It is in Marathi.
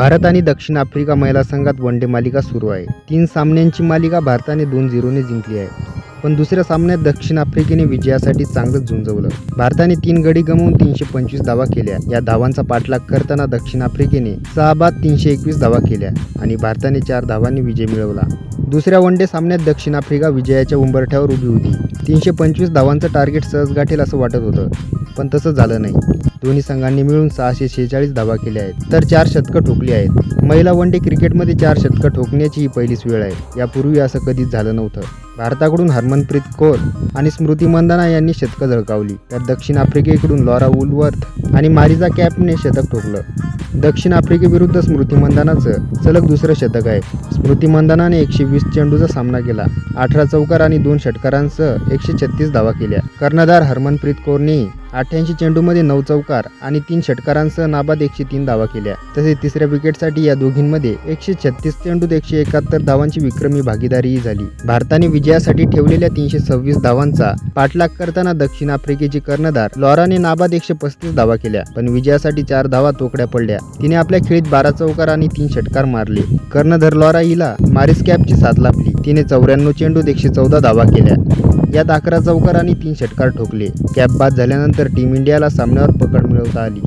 भारत आणि दक्षिण आफ्रिका महिला संघात वन डे मालिका सुरू आहे. तीन सामन्यांची मालिका भारताने दोन झिरोने जिंकली आहे. पण दुसऱ्या सामन्यात दक्षिण आफ्रिकेने विजयासाठी चांगलंच झुंजवलं. भारताने तीन गडी गमावून तीनशे पंचवीस धावा केल्या. या धावांचा पाठलाग करताना दक्षिण आफ्रिकेने सहा बाद तीनशे एकवीस धावा केल्या आणि भारताने चार धावांनी विजय मिळवला. दुसऱ्या वन डे सामन्यात दक्षिण आफ्रिका विजयाच्या उंबरठ्यावर उभी होती. तीनशे पंचवीस धावांचं टार्गेट सहज गाठेल असं वाटत होतं. पण तसं झालं नाही. दोन्ही संघांनी मिळून सहाशे शेहेचाळीस धावा केल्या आहेत. तर चार शतकं ठोकली आहेत. महिला वन डे क्रिकेटमध्ये चार शतकं ठोकण्याची ही पहिलीच वेळ आहे. यापूर्वी असं कधीच झालं नव्हतं. भारताकडून हरमनप्रीत कौर आणि स्मृती मंदाना यांनी शतकं झळकावली. तर दक्षिण आफ्रिकेकडून लॉरा वुलवर्थ आणि मारिजा कॅपने शतक ठोकलं. दक्षिण आफ्रिकेविरुद्ध स्मृती मंदानाचं सलग दुसरं शतक आहे. स्मृती मंदानाने एकशे वीस चेंडूचा सामना केला. अठरा चौकार आणि दोन षटकारांसह एकशे छत्तीस धावा केल्या. कर्णधार हरमनप्रीत कौरनेही अठ्ठ्याऐंशी चेंडूमध्ये नऊ चौकार आणि तीन षटकारांसह नाबाद एकशे तीन धावा केल्या. तसेच तिसऱ्या विकेटसाठी या दोघींमध्ये एकशे छत्तीस चेंडूत एकशे एकाहत्तर धावांची विक्रमी भागीदारीही झाली. भारताने विजयासाठी ठेवलेल्या तीनशे सव्वीस धावांचा पाठलाग करताना दक्षिण आफ्रिकेची कर्णधार लॉराने नाबाद एकशे पस्तीस धावा केल्या पण विजयासाठी चार धावा तोकड्या पडल्या. तिने आपल्या खेळीत बारा चौकार आणि तीन षटकार मारले. कर्णधर लॉरा हिला मारिस कॅपची साथ लाभली. तिने चौऱ्याण्णव चेंडूत एकशे चौदा धावा केल्या. यात अकरा चौकार आणि तीन षटकार ठोकले. कॅप बाद झाल्यानंतर तर टीम इंडियाला सामन्यावर पकड मिळवता आली.